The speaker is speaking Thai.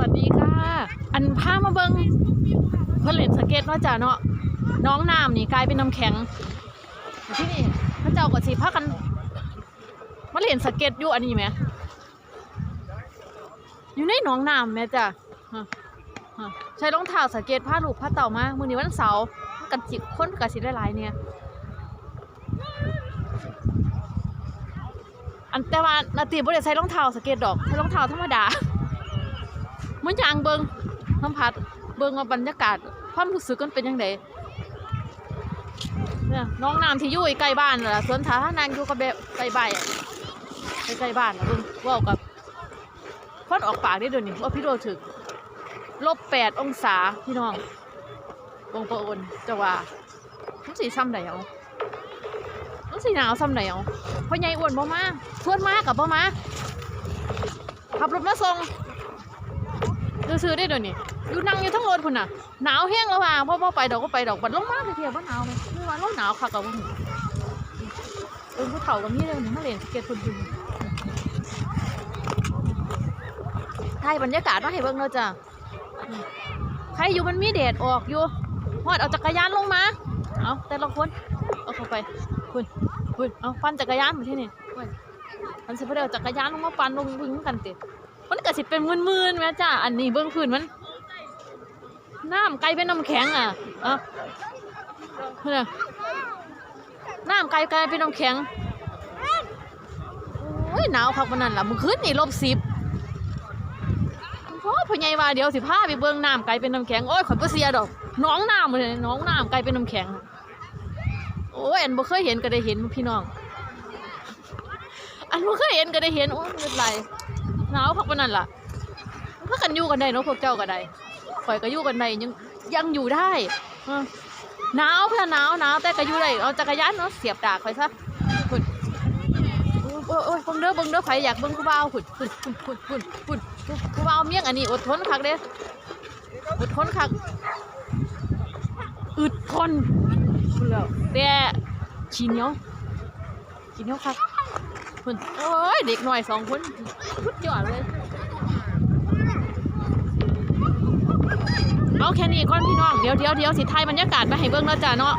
วัสดีค่ะ อันพามาเบิงเพิ่นเล่นสเก็ตเนาะจ้ะเนาะน้องน้ำนี่กลายเป็นน้ำแข็งที่นี่พระเจ้าก็สิพากันมาเล่นสเก็ตอยู่อันนี้ไหมอยู่ในหนองน้ำแม่จ้ะใช้รองเท้าสเก็ตผ้าลูกผ้าเต่ามามือนี้วันเสาร์กันจิค้นกันสิได้หลายเนี่ยอันแต่ว่านาตีบ่ได้ใส่รองเท้าสเก็ตดอกใส่รองเท้าธรรมดา มันยางเบิงสัมผัสเบิงว่าบรรยากาศความรู้สึกมันเป็นยังไงเนี่ยน้องน้ำที่อยู่ใกล้บ้านน่ะสวนสาธารณะอยู่กับแบบใกล้บ้านใกล้บ้านนะเบิงว่ากับควันออกปากได้เดี๋ยวนี้ว่าพี่โดถึกลบแปดองศาพี่น้องวงประอนจะว่ามันสีซ้ำไหนเอามันสีหนาวซ้ำไหนเอาพ่อใหญ่อ้วนบ่มาชวนมากับบ่มาขับรถมาส่ง ซื้อได้เดี๋ยวนี้อยู่นั่งอยู่ทั้งรถพุ่นน่ะหนาวแห้งแล้วว่าพ่อพ่อไปดอกก็ไปดอกบัดลงมาเทียบว่าหนาวไหมเมื่อวานลงหนาวค่ะกับว่าเออผู้เฒ่ากับมีเลยนี่มาเล่นสเก็ตพุ่นพุ่นถ่ายบรรยากาศมาให้เบิ่งเนาจ้ะใครอยู่มันมีแดดออกอยู่ฮอดเอาจักรยานลงมา เอาแต่ละคนเอาเข้าไปพุ่นพุ่นเอาปั่นจักรยานมาที่นี่พุ่นมันสิบ่ได้เอาจักรยานลงมาปั่นลงพึ่งกันติ มันก็สิเป็นมื่นๆแม่จ้าอันนี้เบื้องพื้นมันน้ำไกลเป็นน้ำแข็งอะเอะเนี่ยน้ำไกลไกลเป็นน้ำแข็งโอ้ยหนาวคักมันนั่นล่ะเมื่อคืนนี่ลบสิบพ่อพ่อใหญ่ว่าเดี๋ยวสิพาไปเบิ่งน้ำไกลเป็นน้ำแข็งโอ้ยข่อยบ่เสียดอกน้องน้ำเลยน้องน้ำไกลเป็นน้ำแข็งโอ้ยอันบ่เคยเห็นก็ได้เห็นพี่น้อง อันบ่เคยเห็นก็ได้เห็นโอ้ยไม่เป็นไร หนาวพักปานนั้นล่ะเพื่อกันอยู่กันได้เนาะพวกเจ้าก็ได้ข่อยก็อยู่กันได้ยังยังอยู่ได้หนาวเพื่อนหนาวหนาวแต่ก็อยู่ได้เอาจักรยานเนาะเสียบดากข่อยซะพุ่นโอ้ยโอ้ยเบิ่งเด้อเบิ่งเด้อไผอยากเบิ่งผู้บ่าวพุ่นพุ่นพุ่นพุ่นพุ่นพุ่นผู้บ่าวเมี่ยงอันนี้อดทนคักเด้อดทนคักอึดทนพุ่นแล้วแต่ขี้เหนียวขี้เหนียวคัก คนโอ้ยเด็กหน่อยสองคนพุดยอดเลย เอาแค่นี้ก่อนพี่น้อง เดี๋ยวเดี๋ยวเดี๋ยวสิไทยบรรยากาศมาให้เบิ้งแล้วจ้ะเนาะ